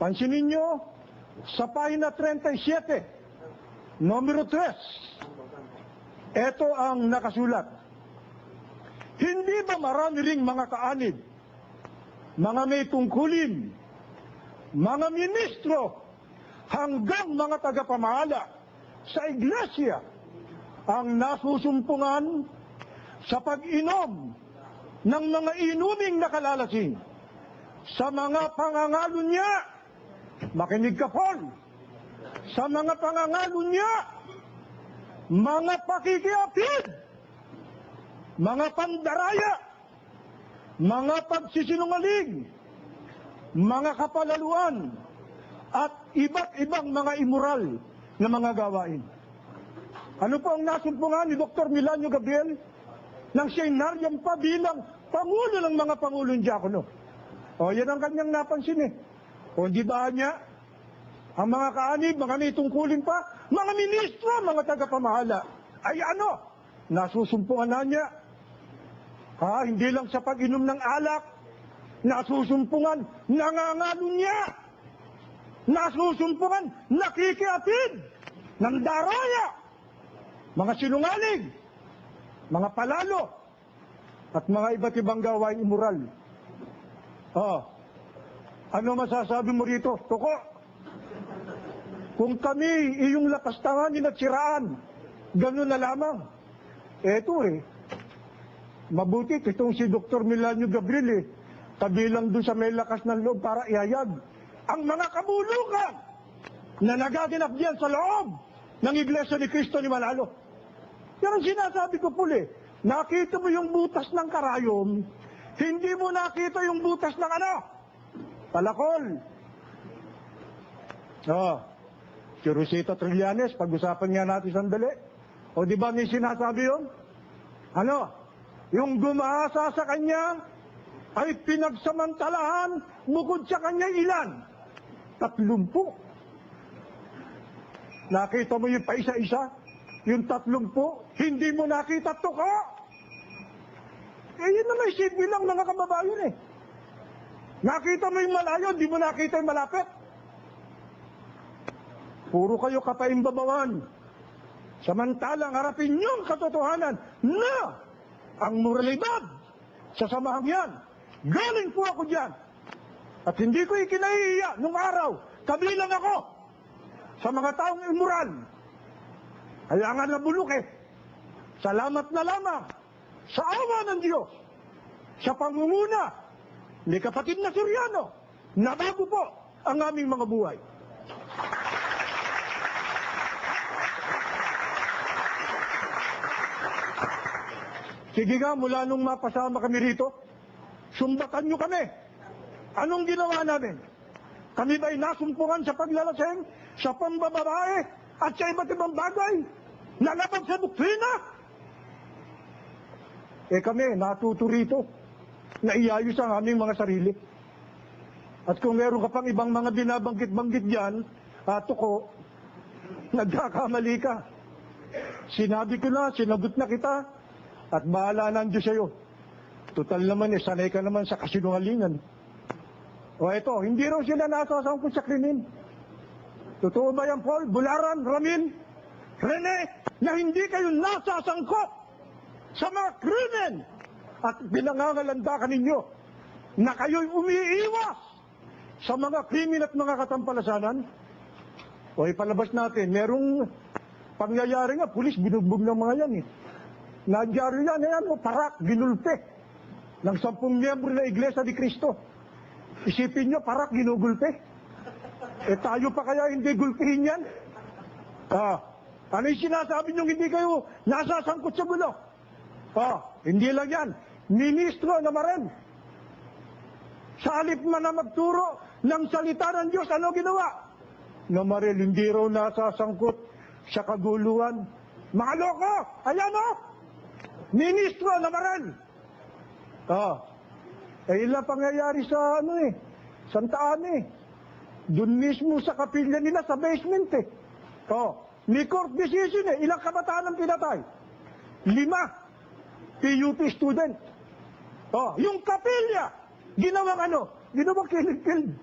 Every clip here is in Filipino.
Pansinin nyo, sa pahina 37, numero 3, ito ang nakasulat. Hindi ba marami ring mga kaanib, mga may tungkulin, mga ministro, hanggang mga tagapamahala sa iglesia ang nasusumpungan sa pag-inom ng mga inuming nakalalasing sa mga pangangalo niya. Makinig ka, Paul. Sa mga pangangalo niya, mga pakikiapid, mga pandaraya, mga pagsisinungaling, mga kapalaluan, at iba't ibang mga immoral na mga gawain. Ano po ang nasumpungan ni Dr. Milanio Gabriel nang siya'y naryan pa bilang Pangulo ng mga Pangulong Diakono? O, yan ang kanyang napansin eh. O, di ba niya? Ang mga kaanib, mga may tungkulin pa, mga ministro, mga tagapamahala, ay ano? Nasusumpungan na niya. Ha, hindi lang sa pag-inom ng alak, nasusumpungan, nangangalo niya. Nasusumpungan, nakikiapid ng daraya. Mga sinungaling, mga palalo, at mga iba't ibang gawain immoral. Oh, ano masasabi mo rito? Tuko, kung kami iyong lakastanganin at siraan, ganun na lamang. Eto eh, mabuti itong si Dr. Milanio Gabriel eh, kabilang doon sa may lakas ng loob para ihayag ang mga kabulukan na nagaganap diyan sa loob ng Iglesia ni Cristo ni Manalo. Yan ang sinasabi ko puli. Nakita mo yung butas ng karayom, hindi mo nakita yung butas ng ano? Palakol. Oh, si Rosita Trillanes, pag-usapan nga natin sandali. O di ba may sinasabi yun? Ano? Yung gumahasa sa kanya ay pinagsamantalahan bukod sa kanya ilan? Tatlumpu. Nakita mo yung paisa-isa? Yung tatlumpu? Hindi mo nakita tuka? Eh, yun naman isipin lang mga kababayan eh. Nakita mo yung malayo, hindi mo nakita yung malapit. Puro kayo kapaimbabawan. Samantalang harapin niyo ang katotohanan na ang moralidad sa samahang yan. Galing po ako dyan. At hindi ko ikinahihiya nung araw, kabilang ako sa mga taong immoral. Kaya nga nabulok eh. Salamat na lamang sa awa ng Diyos, sa pangunguna ni kapatid na Suryano, na bago po ang aming mga buhay. Sige nga, mula nung mapasama kami rito, sumbatan nyo kami. Anong ginawa namin? Kami ba'y nasumpungan sa paglalaseng, sa pambababae, at sa iba't ibang bagay? Nalaban sa doktrina? Eh kami, natuto rito na iayos ang aming mga sarili. At kung meron ka pang ibang mga binabanggit-banggit dyan, ato ko, nagkakamali ka. Sinabi ko na, sinagot na kita, at bahala na ang Diyos sa'yo. Total naman eh, sanay ka naman sa kasinungalingan. O eto, hindi raw sila nasasangkot sa krimen. Totoo ba yan, Paul? Bularan, Ramin, Rene, na hindi kayo nasasangkot sa mga krimen at pinangangalanda ka ninyo na kayo'y umiiwas sa mga krimen at mga katampalasanan? O ipalabas natin, merong pangyayari nga, pulis binugbog ng mga yan eh. Nagyari yan, yan, o parak, ginulpe ng sampung miyembro na Iglesia ni Cristo. Isipin nyo, parak, ginugulpe. Eh tayo pa kaya hindi gulpihin yan? Ah, ano yung sinasabi nyo hindi kayo nasasangkot sa bulok? Ah, hindi lang yan. Ministro na rin. Sa halip man na magturo ng salita ng Diyos, ano ginawa? Na maril, hindi raw nasasangkot sa kaguluhan. Mga loko! Ayan o! Ministro na rin! Ah, eh ilang pangyayari sa ano eh, Santa Ana eh. Doon mismo sa kapilya nila sa basement eh. Oh, may court decision eh. Ilang kabataan ang pinatay? Lima. PUP student. Oh, yung kapilya, ginawang ano? Ginawang kilid-kilid.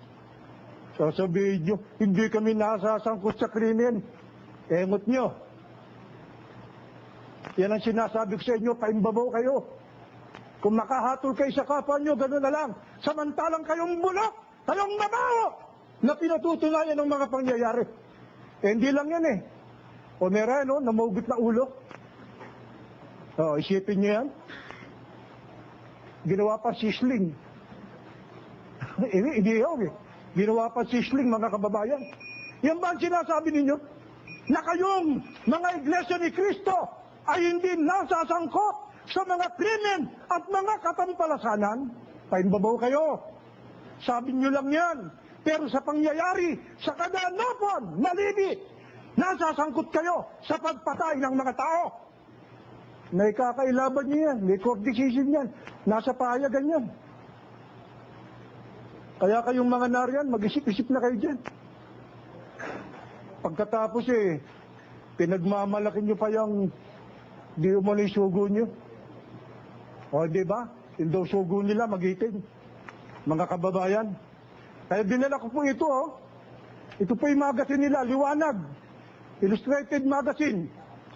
Sasabihin nyo, hindi kami nasasangkot sa krimen. Emot nyo. Yan ang sinasabi ko sa inyo, paimbabaw kayo. Kung makahatol kayo sa kapwa nyo, gano'n na lang. Samantalang kayong bulok, kayong mabaho, na pinatutunayan ng mga pangyayari. Eh, hindi lang yan eh. O meron, no, namugot na ulo. O, isipin nyo yan. Ginawa pa sisling. Yun eh. Ginawa pa sisling, mga kababayan. Yan ba ang sinasabi ninyo? Na kayong mga iglesia ni Kristo ay hindi nasasangkot sa mga krimen at mga katampalasanan? Paimbabaw kayo. Sabi nyo lang yan. Pero sa pangyayari, sa kadanapan, malibi, nasasangkot kayo sa pagpatay ng mga tao. May kakailaban niyo yan. May court decision yan. Nasa pahayagan yan. Kaya kayong mga nariyan, mag-isip-isip na kayo dyan. Pagkatapos eh, pinagmamalaki nyo pa yung di umano yung sugo nyo. O, di ba? Yung daw sugo nila, magiting. Mga kababayan. Kaya dinala ko po ito, oh. Ito po yung magazine nila, Liwanag. Illustrated Magazine.